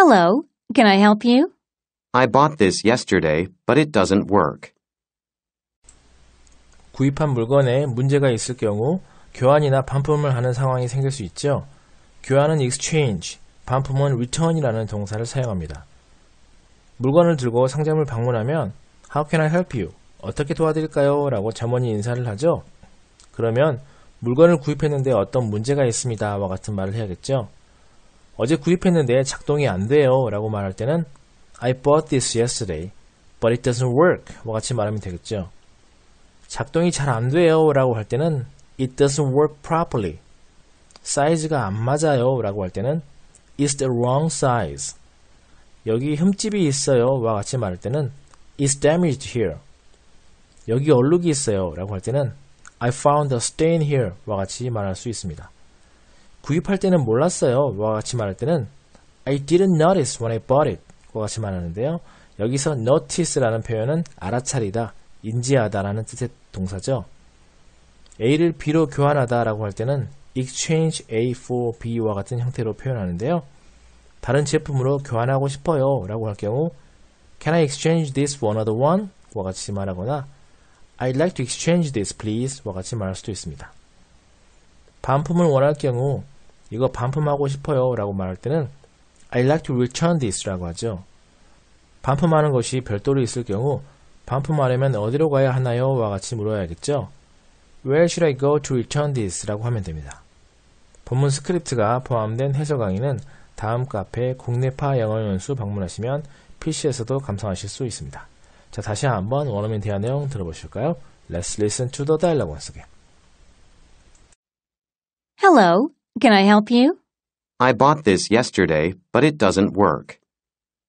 Hello, can I help you? I bought this yesterday, but it doesn't work. 구입한 물건에 문제가 있을 경우 교환이나 반품을 하는 상황이 생길 수 있죠. 교환은 exchange, 반품은 return이라는 동사를 사용합니다. 물건을 들고 상점을 방문하면 How can I help you? 어떻게 도와드릴까요? 라고 점원이 인사를 하죠. 그러면 물건을 구입했는데 어떤 문제가 있습니다. 와 같은 말을 해야겠죠. 어제 구입했는데 작동이 안 돼요. 라고 말할 때는 I bought this yesterday, but it doesn't work. 와 같이 말하면 되겠죠. 작동이 잘 안 돼요. 라고 할 때는 It doesn't work properly. 사이즈가 안 맞아요. 라고 할 때는 It's the wrong size. 여기 흠집이 있어요. 와 같이 말할 때는 It's damaged here. 여기 얼룩이 있어요. 라고 할 때는 I found a stain here. 와 같이 말할 수 있습니다. 구입할 때는 몰랐어요. 와 같이 말할 때는 I didn't notice when I bought it. 와 같이 말하는데요. 여기서 notice라는 표현은 알아차리다, 인지하다라는 뜻의 동사죠. A를 B로 교환하다라고 할 때는 exchange A for B와 같은 형태로 표현하는데요. 다른 제품으로 교환하고 싶어요 라고 할 경우 Can I exchange this for another one? 와 같이 말하거나 I'd like to exchange this please 와 같이 말할 수도 있습니다. 반품을 원할 경우 이거 반품하고 싶어요 라고 말할 때는 I'd like to return this 라고 하죠. 반품하는 것이 별도로 있을 경우 반품하려면 어디로 가야 하나요? 와 같이 물어야겠죠. Where should I go to return this? 라고 하면 됩니다. 본문 스크립트가 포함된 해설 강의는 다음 카페 국내파 영어 연수 방문하시면 PC에서도 감상하실 수 있습니다. 자, 다시 한번 원어민 대화 내용 들어보실까요? Let's listen to the dialogue once again. Hello, can I help you? I bought this yesterday, but it doesn't work.